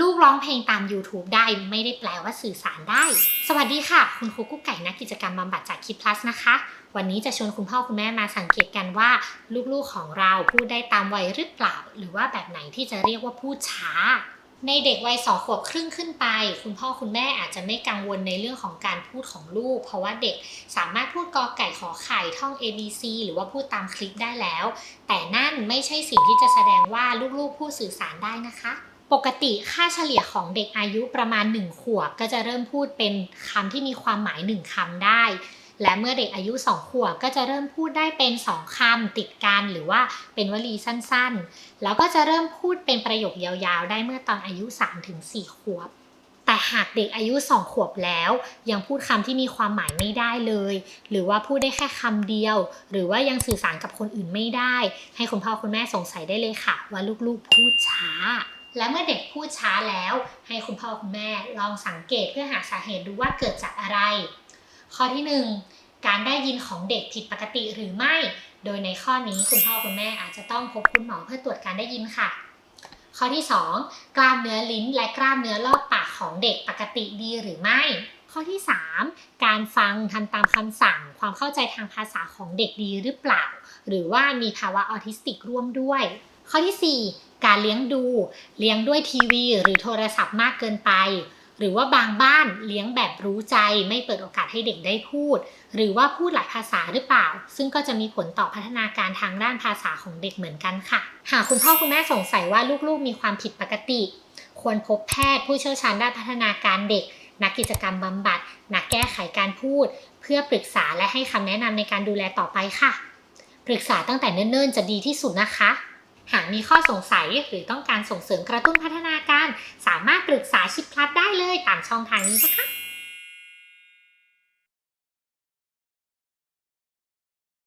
ลูกร้องเพลงตาม YouTube ได้ไม่ได้แปลว่าสื่อสารได้ สวัสดีค่ะ คุณครูกุ๊กไก่นักกิจกรรมบำบัดจากคิดพลัสนะคะ วันนี้จะชวนคุณพ่อคุณแม่มาสังเกตกันว่า ลูกๆของเราพูดได้ตามวัยหรือเปล่า หรือว่าแบบไหนที่จะเรียกว่าพูดช้า ในเด็กวัยสองขวบครึ่งขึ้นไป คุณพ่อคุณแม่อาจจะไม่กังวลในเรื่องของการพูดของลูก เพราะว่าเด็กสามารถพูดกอไก่ขอไข่ท่อง A B C หรือว่าพูดตามคลิปได้แล้ว แต่นั่นไม่ใช่สิ่งที่จะแสดงว่าลูกๆพูดสื่อสารได้นะคะ ปกติค่าเฉลี่ยของเด็กอายุประมาณ 1 ขวบ ก็จะเริ่มพูดเป็นคำที่มีความหมาย 1คำได้ และเมื่อเด็กอายุ 2 ขวบก็จะเริ่มพูดได้เป็น 2คำติดกันหรือว่าเป็นวลีสั้นๆ แล้วก็จะเริ่มพูดเป็นประโยคยาวๆ ได้เมื่อตอนอายุ 3-4 ขวบแต่หากเด็กอายุ 2 ขวบแล้ว ยังพูดคำที่มีความหมายไม่ได้เลย หรือว่าพูดได้แค่คำเดียว หรือว่ายังสื่อสารกับคนอื่นไม่ได้ ให้คุณพ่อคุณแม่สงสัยได้เลยค่ะ ว่าลูกๆพูดช้า และเมื่อเด็กพูดช้าแล้ว ให้คุณพ่อคุณแม่ลองสังเกตเพื่อหาสาเหตุดูว่าเกิดจากอะไร ข้อที่ 1 การได้ยินของเด็กผิดปกติหรือไม่ โดยในข้อนี้คุณพ่อคุณแม่อาจจะต้องพบคุณหมอเพื่อตรวจการได้ยินค่ะ ข้อที่ 2 กล้ามเนื้อลิ้นและกล้ามเนื้อรอบปากของเด็กปกติดีหรือไม่ ข้อที่ 3 การฟังทำตามคำสั่ง ความเข้าใจทางภาษาของเด็กดีหรือเปล่า หรือว่ามีภาวะออทิสติกร่วมด้วย ข้อที่ 4 การเลี้ยงดู เลี้ยงด้วยทีวี หรือโทรศัพท์มากเกินไป หรือว่าบางบ้านเลี้ยงแบบรู้ใจ ไม่เปิดโอกาสให้เด็กได้พูด หรือว่าพูดหลายภาษาหรือเปล่า ซึ่งก็จะมีผลต่อพัฒนาการทางด้านภาษาของเด็กเหมือนกันค่ะ หากคุณพ่อคุณแม่สงสัยว่าลูกๆ มีความผิดปกติ ควรพบแพทย์ผู้เชี่ยวชาญด้านพัฒนาการเด็ก นักกิจกรรมบำบัด นักแก้ไขการพูด เพื่อปรึกษาและให้คำแนะนำในการดูแลต่อไปค่ะ ปรึกษาตั้งแต่เนิ่นๆ จะดีที่สุดนะคะ หากมีข้อสงสัยหรือต้องการส่งเสริมกระตุ้นพัฒนาการ สามารถปรึกษาชิดพลัดได้เลยตามช่องทางนี้นะคะ